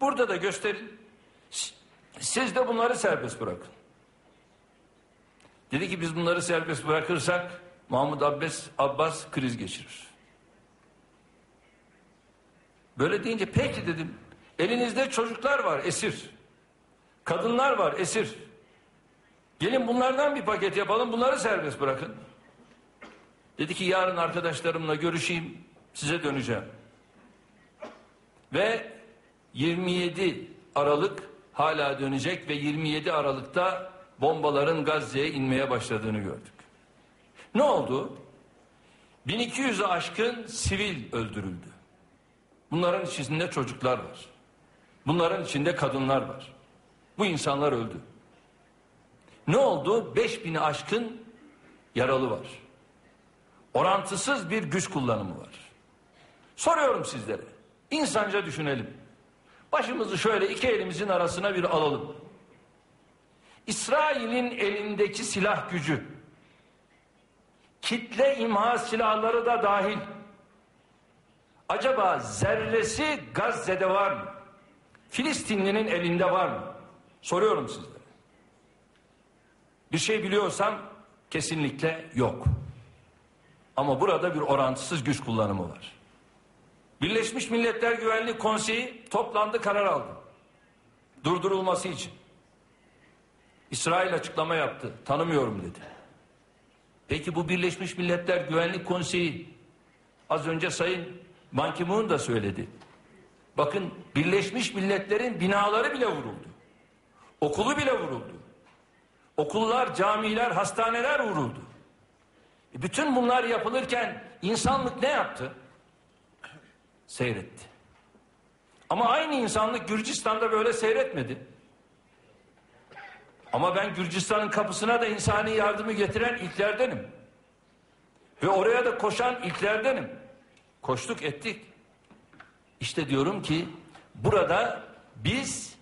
Burada da gösterin. Siz de bunları serbest bırakın. Dedi ki biz bunları serbest bırakırsak Mahmut Abbas, Abbas kriz geçirir. Böyle deyince peki dedim. Elinizde çocuklar var esir. Kadınlar var esir. Gelin bunlardan bir paket yapalım bunları serbest bırakın. Dedi ki yarın arkadaşlarımla görüşeyim size döneceğim. Ve 27 Aralık hala dönecek ve 27 Aralık'ta bombaların Gazze'ye inmeye başladığını gördük. Ne oldu? 1200'ü aşkın sivil öldürüldü. Bunların içinde çocuklar var. Bunların içinde kadınlar var. Bu insanlar öldü. Ne oldu? 5000'i aşkın yaralı var. Orantısız bir güç kullanımı var. Soruyorum sizlere. İnsanca düşünelim. Başımızı şöyle iki elimizin arasına bir alalım. İsrail'in elindeki silah gücü, kitle imha silahları da dahil. Acaba zerresi Gazze'de var mı? Filistinlinin elinde var mı? Soruyorum sizlere. Bir şey biliyorsam kesinlikle yok. Ama burada bir orantısız güç kullanımı var. Birleşmiş Milletler Güvenlik Konseyi toplandı karar aldı. Durdurulması için. İsrail açıklama yaptı. Tanımıyorum dedi. Peki bu Birleşmiş Milletler Güvenlik Konseyi az önce Sayın Ban Ki-moon da söyledi. Bakın Birleşmiş Milletler'in binaları bile vuruldu. Okulu bile vuruldu. Okullar, camiler, hastaneler vuruldu. E bütün bunlar yapılırken insanlık ne yaptı? Seyretti. Ama aynı insanlık Gürcistan'da böyle seyretmedi. Ama ben Gürcistan'ın kapısına da insani yardımı getiren ilklerdenim. Ve oraya da koşan ilklerdenim. Koştuk ettik. İşte diyorum ki burada biz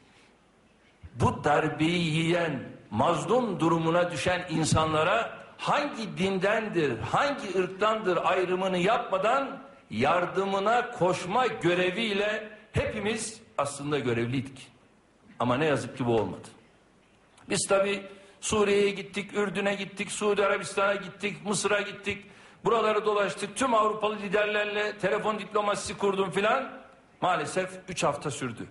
bu darbeyi yiyen mazlum durumuna düşen insanlara hangi dindendir, hangi ırktandır ayrımını yapmadan yardımına koşma göreviyle hepimiz aslında görevliydik. Ama ne yazık ki bu olmadı. Biz tabi Suriye'ye gittik, Ürdün'e gittik, Suudi Arabistan'a gittik, Mısır'a gittik. Buraları dolaştık. Tüm Avrupalı liderlerle telefon diplomasisi kurdum filan. Maalesef üç hafta sürdü.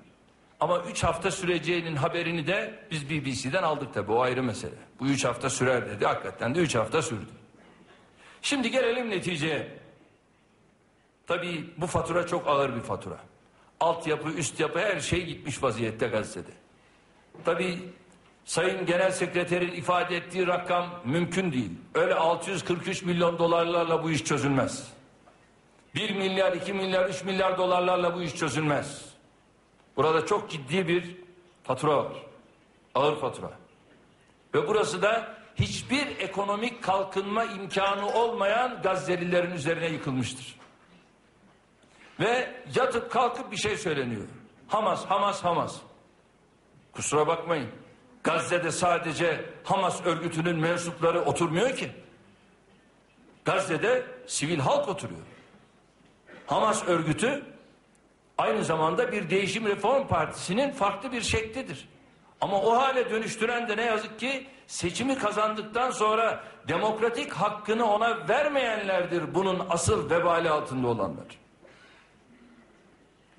Ama üç hafta süreceğinin haberini de biz BBC'den aldık tabi o ayrı mesele. Bu üç hafta sürer dedi. Hakikaten de üç hafta sürdü. Şimdi gelelim neticeye. Tabii bu fatura çok ağır bir fatura. Altyapı, üst yapı her şey gitmiş vaziyette Gazze'de. Tabii Sayın Genel Sekreterin ifade ettiği rakam mümkün değil. Öyle 643 milyon dolarlarla bu iş çözülmez. 1 milyar, 2 milyar, 3 milyar dolarlarla bu iş çözülmez. Burada çok ciddi bir fatura var. Ağır fatura. Ve burası da hiçbir ekonomik kalkınma imkanı olmayan Gazze'lilerin üzerine yıkılmıştır. Ve yatıp kalkıp bir şey söyleniyor. Hamas, Hamas, Hamas. Kusura bakmayın. Gazze'de sadece Hamas örgütünün mensupları oturmuyor ki. Gazze'de sivil halk oturuyor. Hamas örgütü aynı zamanda bir değişim reform partisinin farklı bir şeklidir. Ama o hale dönüştüren de ne yazık ki seçimi kazandıktan sonra demokratik hakkını ona vermeyenlerdir bunun asıl vebali altında olanlar.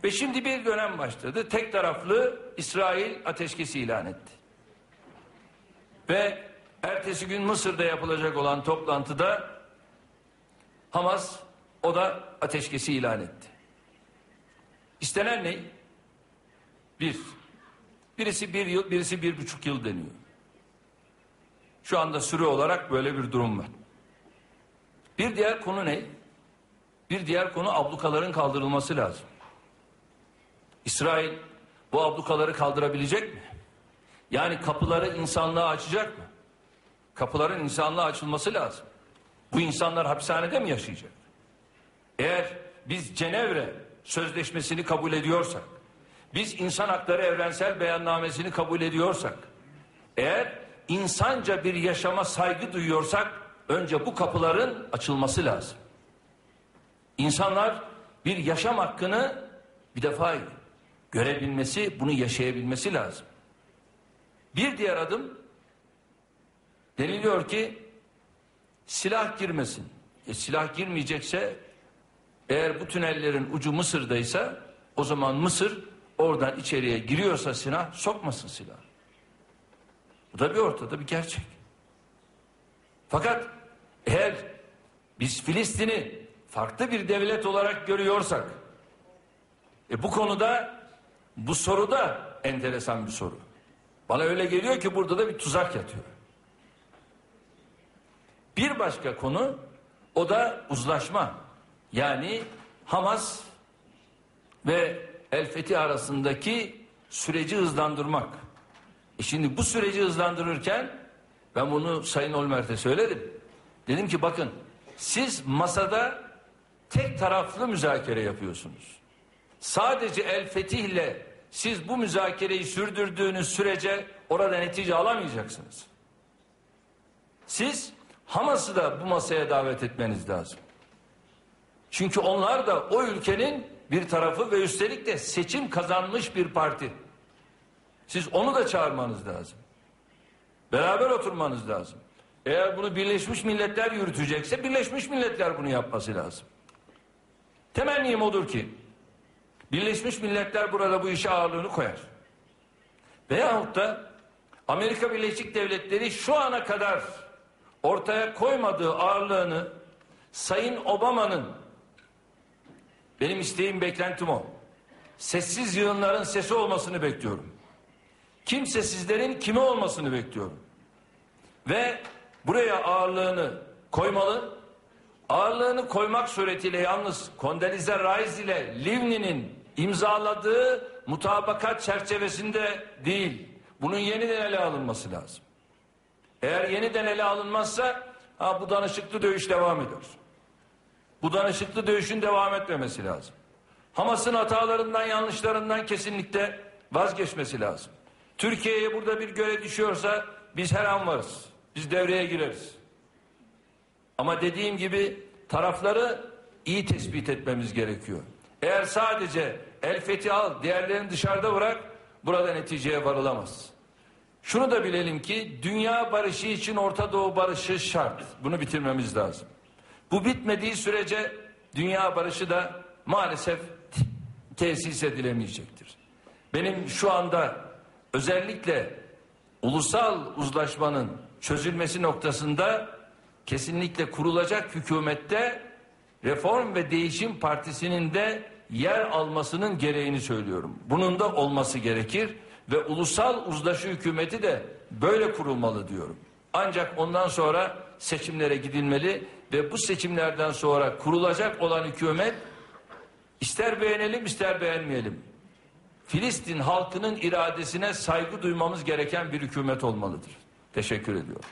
Ve şimdi bir dönem başladı. Tek taraflı İsrail ateşkesi ilan etti. Ve ertesi gün Mısır'da yapılacak olan toplantıda Hamas o da ateşkesi ilan etti. İstenen ne? Bir. Birisi bir yıl, birisi bir buçuk yıl deniyor. Şu anda süre olarak böyle bir durum var. Bir diğer konu ne? Bir diğer konu ablukaların kaldırılması lazım. İsrail bu ablukaları kaldırabilecek mi? Yani kapıları insanlığa açacak mı? Kapıların insanlığa açılması lazım. Bu insanlar hapishanede mi yaşayacak? Eğer biz Cenevre Sözleşmesi'ni kabul ediyorsak, biz insan hakları evrensel beyannamesini kabul ediyorsak, eğer insanca bir yaşama saygı duyuyorsak, önce bu kapıların açılması lazım. İnsanlar bir yaşam hakkını bir defa görebilmesi, bunu yaşayabilmesi lazım. Bir diğer adım deniliyor ki silah girmesin. E, silah girmeyecekse eğer bu tünellerin ucu Mısır'daysa o zaman Mısır oradan içeriye giriyorsa silah sokmasın silah. Bu da bir ortada bir gerçek. Fakat eğer biz Filistin'i farklı bir devlet olarak görüyorsak e bu konuda bu soru da enteresan bir soru. Bana öyle geliyor ki burada da bir tuzak yatıyor. Bir başka konu o da uzlaşma. Yani Hamas ve El Fethi arasındaki süreci hızlandırmak. E şimdi bu süreci hızlandırırken ben bunu Sayın Olmert'e söyledim. Dedim ki bakın siz masada tek taraflı müzakere yapıyorsunuz. Sadece El Fetih ile siz bu müzakereyi sürdürdüğünüz sürece orada netice alamayacaksınız. Siz Hamas'ı da bu masaya davet etmeniz lazım. Çünkü onlar da o ülkenin bir tarafı ve üstelik de seçim kazanmış bir parti. Siz onu da çağırmanız lazım. Beraber oturmanız lazım. Eğer bunu Birleşmiş Milletler yürütecekse Birleşmiş Milletler bunu yapması lazım. Temennim odur ki Birleşmiş Milletler burada bu işe ağırlığını koyar. Veyahut da Amerika Birleşik Devletleri şu ana kadar ortaya koymadığı ağırlığını Sayın Obama'nın benim isteğim beklentim o. Sessiz yığınların sesi olmasını bekliyorum. Kimsesizlerin kimi olmasını bekliyorum. Ve buraya ağırlığını koymalı. Ağırlığını koymak suretiyle yalnız Kondelize Rice ile Livni'nin imzaladığı mutabakat çerçevesinde değil. Bunun yeniden ele alınması lazım. Eğer yeniden ele alınmazsa ha, bu danışıklı dövüş devam ediyor. Bu danışıklı dövüşün devam etmemesi lazım. Hamas'ın hatalarından, yanlışlarından kesinlikle vazgeçmesi lazım. Türkiye'ye burada bir görev düşüyorsa biz her an varız. Biz devreye gireriz. Ama dediğim gibi tarafları iyi tespit etmemiz gerekiyor. Eğer sadece El Fethi al, diğerlerini dışarıda bırak, burada neticeye varılamaz. Şunu da bilelim ki dünya barışı için Orta Doğu barışı şart. Bunu bitirmemiz lazım. Bu bitmediği sürece dünya barışı da maalesef tesis edilemeyecektir. Benim şu anda özellikle ulusal uzlaşmanın çözülmesi noktasında kesinlikle kurulacak hükümette Reform ve Değişim Partisi'nin de yer almasının gereğini söylüyorum. Bunun da olması gerekir ve ulusal uzlaşı hükümeti de böyle kurulmalı diyorum. Ancak ondan sonra seçimlere gidilmeli ve bu seçimlerden sonra kurulacak olan hükümet ister beğenelim ister beğenmeyelim. Filistin halkının iradesine saygı duymamız gereken bir hükümet olmalıdır. Teşekkür ediyorum.